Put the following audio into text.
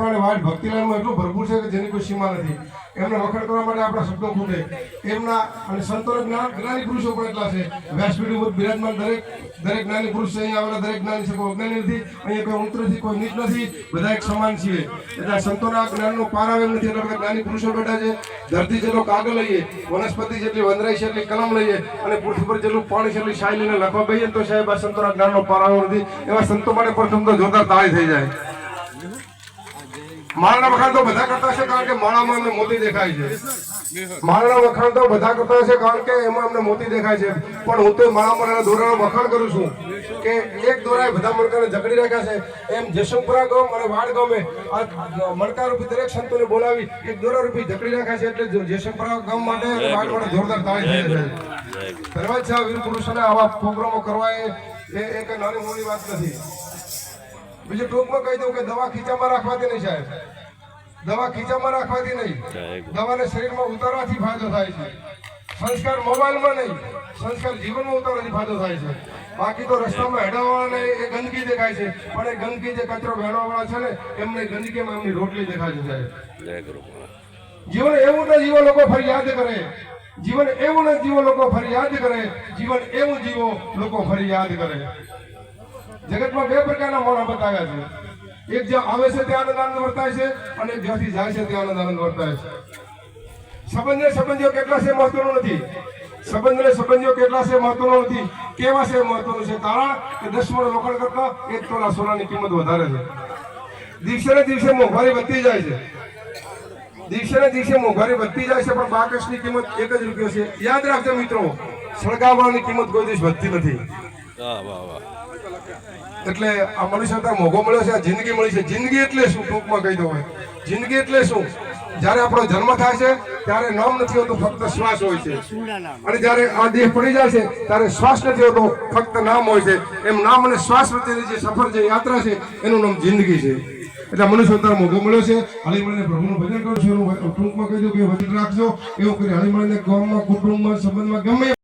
પ્રમાણે વાડ ભક્તિલાલમાં એટલું ભરપૂર છે કે જેની કોઈ સીમા નથી. એમને વખાણ કરવા માટે આપણા શબ્દો ખૂટે. એમના અને સંતોના જ્ઞાન જ્ઞાની પુરુષો પણ એટલા છે. વ્યાસપીઠ ઉપર બિરાજમાન દરેક દરેક જ્ઞાની પુરુષ અહીંયા આવેલા દરેક જ્ઞાની છે. કોઈ અજ્ઞાની નથી. અહીંયા કોઈ ઊંચ નથી, કોઈ નીચ નથી. બધા એક સમાન છીએ. એટલે સંતોના જ્ઞાનનો પાર આવે નથી. એટલે બધા જ્ઞાની પુરુષો બેઠા છે. ધરતી જેટલો કાગળ લઈએ, વનસ્પતિ જેટલી વંદરાઈ છે એટલી કલમ લઈએ અને પૃથ્વી પર જેટલું પાણી છે એટલી શાય લઈને લખવા બહીએ તો સાહેબ આ સંતોના જ્ઞાનનો પાર આવ્યો નથી. એવા સંતો માટે પ્રથમ તો જોરદાર તાળી થઈ જાય. માળાના વખાણ તો બધા કરતા છે કારણ કે માળામાં અમને મોતી દેખાય છે. માળના વખાણ તો બધા કરતા છે કારણ કે એમાં અમને મોતી દેખાય છે. પણ હું તો માળામાં દોરાનો વખાણ કરું છું કે એક દોરાએ બધા મણકાને જકડી રાખ્યા છે. એમ જશંપુરા ગામ અને વાડ ગામે આ મણકા રૂપી દરેક સંતોને બોલાવી એક દોરા રૂપી જકડી રાખ્યા છે એટલે જો જશંપુરા ગામ માટે અને વાડ માટે જોરદાર તાળી થઈ છે. ધન્યવાદ છે વીર પુરુષોને આવા પ્રોગ્રામો કરવા એ એક નાની મોટી વાત નથી. બીજું ટૂંકમાં કહી દઉં કે દવા ખીચામાં રાખવાથી નહીં સાહેબ. દવા ખીચામાં રાખવાથી નહીં. દવાને શરીરમાં ઉતારવાથી ફાયદો થાય છે. સંસ્કાર મોબાઈલમાં નહીં સંસ્કાર જીવનમાં ઉતારવાથી ફાયદો થાય છે. બાકી તો રસ્તામાં હેડાવાળાને એ ગંદકી દેખાય છે. પણ એ ગંદકી જે કચરો વેણવાવાળા છે ને એમને ગંદકીમાં એમની રોટલી દેખાય છે સાહેબ. જીવન એવું ન જીવો લોકો ફરિયાદ કરે. જીવન એવું ન જીવો લોકો ફરિયાદ કરે. જીવન એવું જીવો લોકો ફરિયાદ કરે. જગતમાં બે પ્રકારના મોણા બતાવ્યા છે. એક જ્યાં આવે છે ત્યાં આનંદ આનંદ વર્તાય છે અને જ્યાંથી જાય છે ત્યાં આનંદ આનંદ વર્તાય છે. સંબંધ ને સંબંધીઓ કેટલા છે મહત્વનું નથી. સંબંધ ને સંબંધીઓ કેટલા છે મહત્વનું નથી. કેવા છે મહત્વનું છે? કારણ કે દસ મણ લોખંડ કરતા એક તોલા સોનાની કિંમત વધારે છે. દિવસે ને દિવસે મોંઘવારી વધતી જાય છે. દિવસે ને દિવસે મોંઘવારી વધતી જાય છે, પણ બાકસની કિંમત એક જ રૂપિયો છે. યાદ રાખજો મિત્રો, સળગાવવાની કિંમત કોઈ દિવસ વધતી નથી. વાહ વાહ વાહ. એટલે આ મનુષ્ય અત્યારે મોઘો મળ્યો છે, આ જિંદગી મળી છે. જિંદગી એટલે શું? ટૂંકમાં કહી દઉં જિંદગી એટલે શું? જ્યારે આપણો જન્મ થાય છે, ત્યારે નામ નથી હોતું, ફક્ત શ્વાસ હોય છે. અને જ્યારે આ દેહ પડી જાય છે, ત્યારે શ્વાસ નથી હોતો, ફક્ત નામ હોય છે. એમ નામ અને શ્વાસ વચ્ચેની જે સફર, જે યાત્રા છે, એનું નામ જિંદગી છે. એટલે મનુષ્ય અવતાર મોઘો મળ્યો છે. હળી મળીને પ્રભુનું ભજન કરું છું. એનું ટૂંકમાં કહી દઉં કે વચન રાખજો. એવું કરી હળી ગામમાં, કુટુંબમાં, સંબંધમાં ગમે